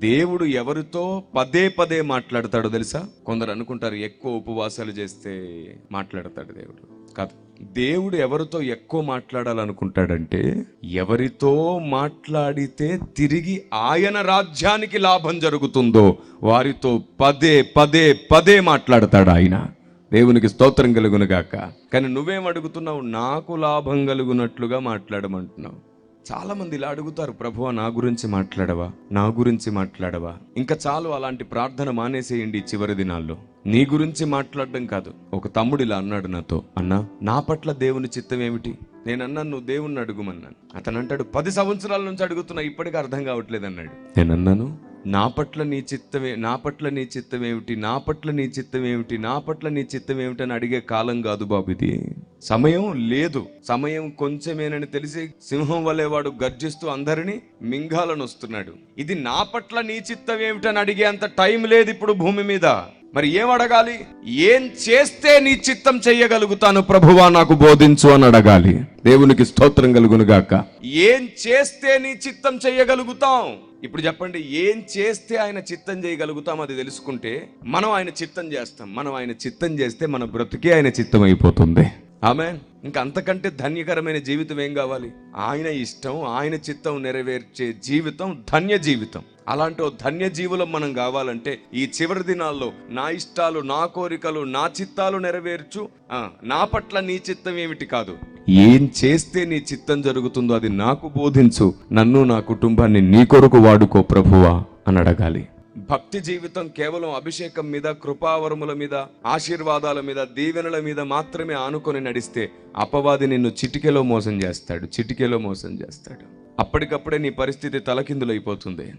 దేవుడు ఎవరితో పదే పదే మాట్లాడతాడో తెలుసా? కొందరు అనుకుంటారు ఎక్కువ ఉపవాసాలు చేస్తే మాట్లాడతాడు దేవుడు. కాదు దేవుడు ఎవరితో ఎక్కువ మాట్లాడాలనుకుంటాడంటే ఎవరితో మాట్లాడితే తిరిగి ఆయన రాజ్యానికి లాభం జరుగుతుందో వారితో పదే పదే పదే మాట్లాడతాడు ఆయన. దేవునికి స్తోత్రం కలుగునుగాక కానీ నువ్వేం అడుగుతున్నావు? నాకు లాభం కలుగునట్లుగా మాట్లాడమంటున్నావు. చాలా మంది ఇలా అడుగుతారు ప్రభువా నా గురించి మాట్లాడవా? నా గురించి మాట్లాడవా? ఇంకా చాలు అలాంటి ప్రార్థన మానేసేయండి చివరి దినాల్లో. నీ గురించి మాట్లాడడం కాదు. ఒక తమ్ముడు ఇలా అన్నాడు నాతో అన్నా నా పట్ల దేవుని చిత్తం ఏమిటి? నేను అన్నాను నువ్వు దేవుణ్ణి అడుగుమన్నాను. అతను అంటాడు పది సంవత్సరాల నుంచి అడుగుతున్నా ఇప్పటికీ అర్థం కావట్లేదు అన్నాడు. నేను అన్నాను నా పట్ల నీ చిత్తమే నా పట్ల నీ చిత్తం ఏమిటి? నా పట్ల నీ చిత్తం ఏమిటి? నా పట్ల నీ చిత్తం ఏమిటి? అని అడిగే కాలం కాదు బాబు ఇది. సమయం లేదు. సమయం కొంచెమేనని తెలిసి సింహం వలె వాడు గర్జిస్తూ అందరినీ మింగాలనొస్తున్నాడు. ఇది నా పట్ల నీ చిత్తం ఏమిటని అడిగే అంత టైం లేదు ఇప్పుడు భూమి మీద. మరి ఏం అడగాలి ఏం చేస్తే నీ చిత్తం చెయ్యగలుగుతాను ప్రభువా నాకు బోధించు అని అడగాలి. దేవునికి స్తోత్రం కలుగును గాక. ఏం చేస్తే నీ చిత్తం చెయ్యగలుగుతాం ఇప్పుడు చెప్పండి ఏం చేస్తే ఆయన చిత్తం చేయగలుగుతాం అది తెలుసుకుంటే మనం ఆయన చిత్తం చేస్తాం. మనం ఆయన చిత్తం చేస్తే మన బ్రతుకే ఆయన చిత్తం అయిపోతుంది. ఆమె ఇంకా అంతకంటే ధన్యకరమైన జీవితం ఏం కావాలి? ఆయన ఇష్టం ఆయన చిత్తం నెరవేర్చే జీవితం ధన్య జీవితం. అలాంటి ధన్య జీవులం మనం కావాలంటే ఈ చివరి దినాల్లో నా ఇష్టాలు నా కోరికలు నా చిత్తాలు నెరవేర్చు. నా పట్ల నీ చిత్తం ఏమిటి కాదు. ఏం చేస్తే నీ చిత్తం జరుగుతుందో అది నాకు బోధించు. నన్ను నా కుటుంబాన్ని నీ కొరకు వాడుకో ప్రభువా అని అడగాలి. భక్తి జీవితం కేవలం అభిషేకం మీద కృపావరముల మీద ఆశీర్వాదాల మీద దీవెనల మీద మాత్రమే ఆనుకొని నడిస్తే అపవాది నిన్ను చిటికెలో మోసం చేస్తాడు చిటికెలో మోసం చేస్తాడు. అప్పటికప్పుడే నీ పరిస్థితి తలకిందులైపోతుంది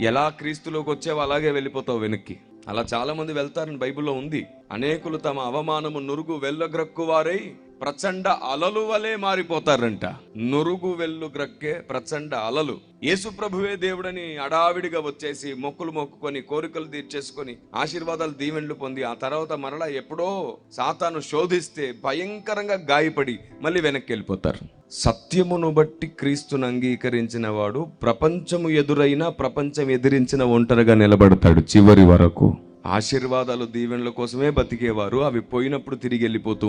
ఎలా క్రీస్తులోకి వచ్చావో అలాగే వెళ్ళిపోతావు వెనక్కి. అలా చాలా మంది వెళ్తారని బైబిల్లో ఉంది. అనేకులు తమ అవమానము నురుగు వెళ్ళగ్రక్కువారై ప్రచండ అలలు వలె మారిపోతారంట. నురుగు వెల్లు గ్రక్కే ప్రచండ అలలు. యేసు ప్రభువే దేవుడని అడావిడిగా వచ్చేసి మొక్కులు మొక్కుకొని కోరికలు తీర్చేసుకొని ఆశీర్వాదాలు దీవెండ్లు పొంది ఆ తర్వాత మరలా ఎప్పుడో సాతాను శోధిస్తే భయంకరంగా గాయపడి మళ్ళీ వెనక్కి వెళ్ళిపోతారు. సత్యమును బట్టి క్రీస్తును అంగీకరించిన వాడు ప్రపంచము ఎదురైన ప్రపంచం ఎదిరించిన ఒంటరిగా నిలబడతాడు చివరి వరకు. ఆశీర్వాదాలు దీవెనల కోసమే బతికేవారు. అవి పోయినప్పుడు తిరిగి వెళ్ళిపోతూ